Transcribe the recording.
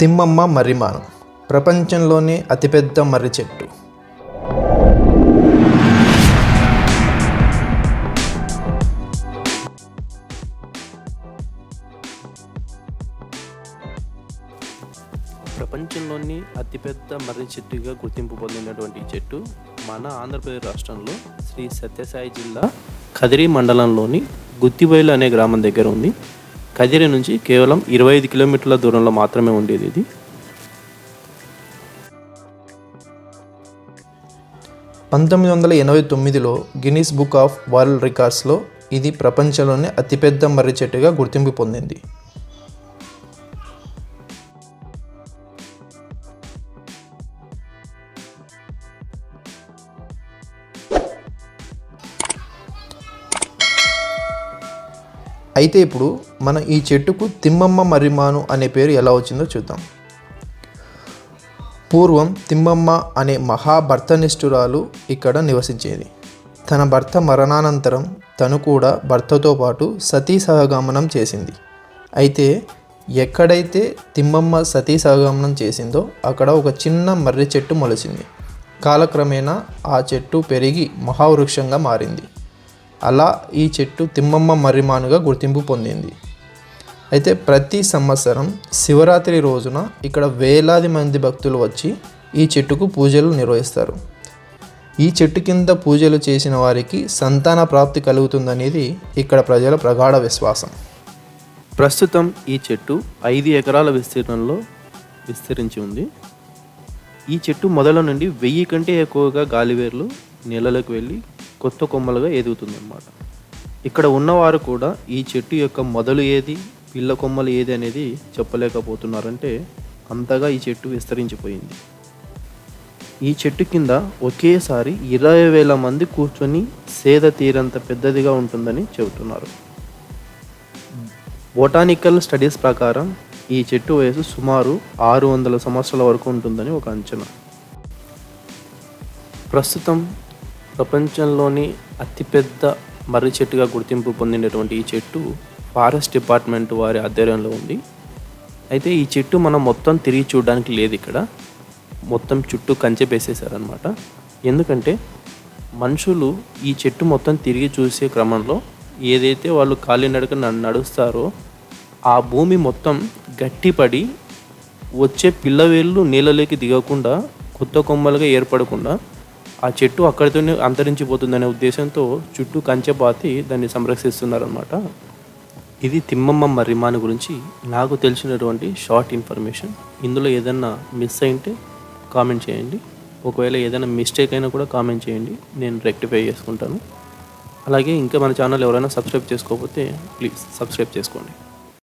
తిమ్మమ్మ మర్రిమాను. ప్రపంచంలోనే అతిపెద్ద మర్రి చెట్టు. ప్రపంచంలోని అతిపెద్ద మర్రి చెట్టుగా గుర్తింపు పొందినటువంటి చెట్టు మన ఆంధ్రప్రదేశ్ రాష్ట్రంలో శ్రీ సత్యసాయి జిల్లా కదిరి మండలంలోని గుత్తిబయలు అనే గ్రామం దగ్గర ఉంది. కదిరి నుంచి కేవలం ఇరవై ఐదు కిలోమీటర్ల దూరంలో మాత్రమే ఉండేది ఇది. పంతొమ్మిది వందల ఎనభై తొమ్మిదిలో గిన్నిస్ బుక్ ఆఫ్ వరల్డ్ రికార్డ్స్లో ఇది ప్రపంచంలోనే అతిపెద్ద మర్రి చెట్టుగా గుర్తింపు పొందింది. అయితే ఇప్పుడు మనం ఈ చెట్టుకు తిమ్మమ్మ మర్రిమాను అనే పేరు ఎలా వచ్చిందో చూద్దాం. పూర్వం తిమ్మమ్మ అనే మహాభర్తనిష్ఠురాలు ఇక్కడ నివసించేది. తన భర్త మరణానంతరం తను కూడా భర్తతో పాటు సతీ సహగమనం చేసింది. అయితే ఎక్కడైతే తిమ్మమ్మ సతీ సహగమనం చేసిందో అక్కడ ఒక చిన్న మర్రి చెట్టు మొలిచింది కాలక్రమేణా ఆ చెట్టు పెరిగి మహావృక్షంగా మారింది. అలా ఈ చెట్టు తిమ్మమ్మ మర్రిమానుగా గుర్తింపు పొందింది. అయితే ప్రతి సంవత్సరం శివరాత్రి రోజున ఇక్కడ వేలాది మంది భక్తులు వచ్చి ఈ చెట్టుకు పూజలు నిర్వహిస్తారు. ఈ చెట్టు కింద పూజలు చేసిన వారికి సంతాన ప్రాప్తి కలుగుతుందనేది ఇక్కడ ప్రజల ప్రగాఢ విశ్వాసం. ప్రస్తుతం ఈ చెట్టు ఐదు ఎకరాల విస్తీర్ణంలో విస్తరించి ఉంది. ఈ చెట్టు మొదల నుండి వెయ్యి కంటే ఎక్కువగా గాలివేర్లు నీళ్ళలోకి వెళ్ళి కొత్త కొమ్మలుగా ఎదుగుతుంది అన్నమాట ఇక్కడ ఉన్నవారు కూడా ఈ చెట్టు యొక్క మొదలు ఏది పిల్ల కొమ్మలు ఏది అనేది చెప్పలేకపోతున్నారంటే అంతగా ఈ చెట్టు విస్తరించిపోయింది. ఈ చెట్టు కింద ఒకేసారి ఇరవై వేల మంది కూర్చొని సేద తీరంత పెద్దదిగా ఉంటుందని చెబుతున్నారు. బొటానికల్ స్టడీస్ ప్రకారం ఈ చెట్టు వయసు సుమారు ఆరు వందల సంవత్సరాల వరకు ఉంటుందని ఒక అంచనా. ప్రస్తుతం ప్రపంచంలోని అతిపెద్ద మర్రి చెట్టుగా గుర్తింపు పొందినటువంటి ఈ చెట్టు ఫారెస్ట్ డిపార్ట్మెంట్ వారి ఆధ్వర్యంలో ఉంది. అయితే ఈ చెట్టు మనం మొత్తం తిరిగి చూడడానికి లేదు ఇక్కడ. మొత్తం చుట్టూ కంచె వేసేసారనమాట ఎందుకంటే మనుషులు ఈ చెట్టు మొత్తం తిరిగి చూసే క్రమంలో ఏదైతే వాళ్ళు కాలినడక నడుస్తారో ఆ భూమి మొత్తం గట్టిపడి వచ్చే పిల్లవేళ్ళు నీళ్ళలోకి దిగకుండా కొత్త కొమ్మలుగా ఏర్పడకుండా ఆ చెట్టు అక్కడితోనే అంతరించిపోతుందనే ఉద్దేశంతో చుట్టూ కంచె పాతి దాన్ని సంరక్షిస్తున్నారనమాట ఇది తిమ్మమ్మ మర్రిమాను గురించి నాకు తెలిసినటువంటి షార్ట్ ఇన్ఫర్మేషన్. ఇందులో ఏదన్నా మిస్ అయింటే కామెంట్ చేయండి. ఒకవేళ ఏదైనా మిస్టేక్ అయినా కూడా కామెంట్ చేయండి. నేను రెక్టిఫై చేసుకుంటాను. అలాగే ఇంకా మన ఛానల్ ఎవరైనా సబ్స్క్రైబ్ చేసుకోకపోతే ప్లీజ్ సబ్స్క్రైబ్ చేసుకోండి.